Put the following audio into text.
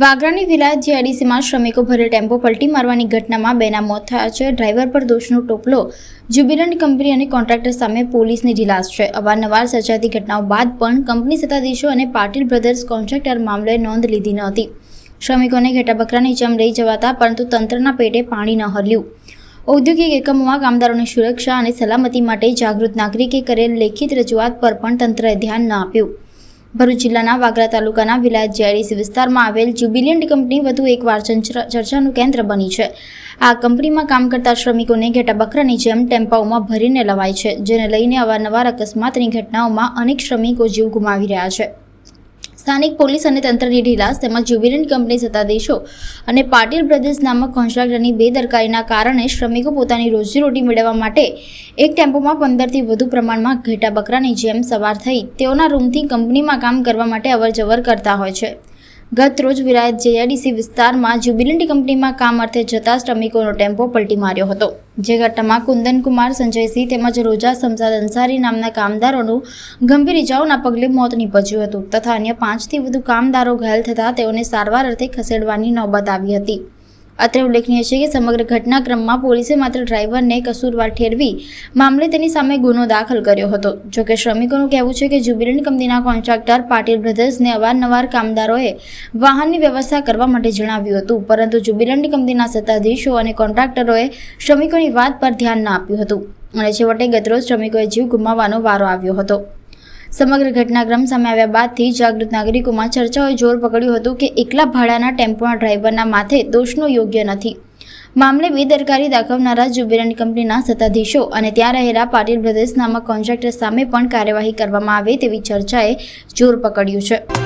વાગરાની વિલાયત જીઆઈડીસીમાં શ્રમિકો ભરેલ ટેમ્પો પલટી મારવાની ઘટનામાં બેના મોત થયા છે. ડ્રાઈવર પર દોષનો ટોપલો જ્યુબિલન્ટ કંપની અને કોન્ટ્રાક્ટર સામે પોલીસની ઢીલાસ છે. અવારનવાર સર્જાતી ઘટનાઓ બાદ પણ કંપની સત્તાધીશો અને પાટીલ બ્રધર્સ કોન્ટ્રાક્ટર મામલે નોંધ લીધી ન હતી. શ્રમિકોને ઘેટાબકરાની જેમ લઈ જવાતા પરંતુ તંત્રના પેટે પાણી ન હલ્યું ઔદ્યોગિક એકમોમાં કામદારોની સુરક્ષા અને સલામતી માટે જાગૃત નાગરિકે કરેલ લેખિત રજૂઆત પર પણ તંત્રએ ધ્યાન ન આપ્યું. ભરૂચ જિલ્લાના વાગરા તાલુકાના વિલાયત જીઆઈડીસી વિસ્તારમાં આવેલ જ્યુબિલિયન્ટ કંપની વધુ એકવાર ચર્ચાનું કેન્દ્ર બની છે. આ કંપનીમાં કામ કરતા શ્રમિકોને ઘેટા બકરાની જેમ ટેમ્પાઓમાં ભરીને લવાય છે, જેને લઈને અવારનવાર અકસ્માતની ઘટનાઓમાં અનેક શ્રમિકો જીવ ગુમાવી રહ્યા છે. સ્થાનિક પોલીસ અને તંત્રની ઢીલાસ તેમજ જ્યુબિલન્ટ કંપની સત્તાધીશો અને પાટીલ બ્રધર્સ નામક કોન્ટ્રાક્ટરની બેદરકારીના કારણે શ્રમિકો પોતાની રોજીરોટી મેળવવા માટે એક ટેમ્પોમાં પંદરથી વધુ પ્રમાણમાં ઘેટા બકરાની જેમ સવાર થઈ તેઓના રૂમથી કંપનીમાં કામ કરવા માટે અવરજવર કરતા હોય છે. ગત રોજ વિરાયત જેઆઈડીસી વિસ્તારમાં જ્યુબિલન્ટ કંપનીમાં કામ અર્થે જતા શ્રમિકોનો ટેમ્પો પલટી માર્યો હતો, જે ઘટનામાં કુંદનકુમાર સંજયસિંહ તેમજ રોજા સમસાદ અંસારી નામના કામદારોનું ગંભીર ઇજાઓના પગલે મોત નીપજ્યું હતું તથા અન્ય પાંચથી વધુ કામદારો ઘાયલ થતાં તેઓને સારવાર અર્થે ખસેડવાની નોબત આવી હતી. અત્રે ઉલ્લેખનીય છે કે સમગ્ર ઘટનાક્રમમાં પોલીસે માત્ર ડ્રાઈવરને કસૂરવાર ઠેરવી મામલે તેની સામે ગુનો દાખલ કર્યો હતો. જોકે શ્રમિકોનું કહેવું છે કે જ્યુબિલન્ટ કંપનીના કોન્ટ્રાક્ટર પાટીલ બ્રધર્સને અવારનવાર કામદારોએ વાહનની વ્યવસ્થા કરવા માટે જણાવ્યું હતું, પરંતુ જ્યુબિલન્ટ કંપનીના સત્તાધીશો અને કોન્ટ્રાક્ટરોએ શ્રમિકોની વાત પર ધ્યાન ન આપ્યું હતું. અને છેવટે ગતરોજ શ્રમિકોએ જીવ ગુમાવવાનો વારો આવ્યો હતો. સમગ્ર ઘટનાક્રમ સામે આવ્યા બાદથી જાગૃત નાગરિકોમાં ચર્ચાઓએ જોર પકડ્યું હતું કે એકલા ભાડાના ટેમ્પોના ડ્રાઈવરના માથે દોષનો યોગ્ય નથી. મામલે બેદરકારી દાખવનારા જુબેરાની કંપનીના સત્તાધીશો અને ત્યાં રહેલા પાટીલ બ્રધર્સ નામક કોન્ટ્રાક્ટર સામે પણ કાર્યવાહી કરવામાં આવે તેવી ચર્ચાએ જોર પકડ્યું છે.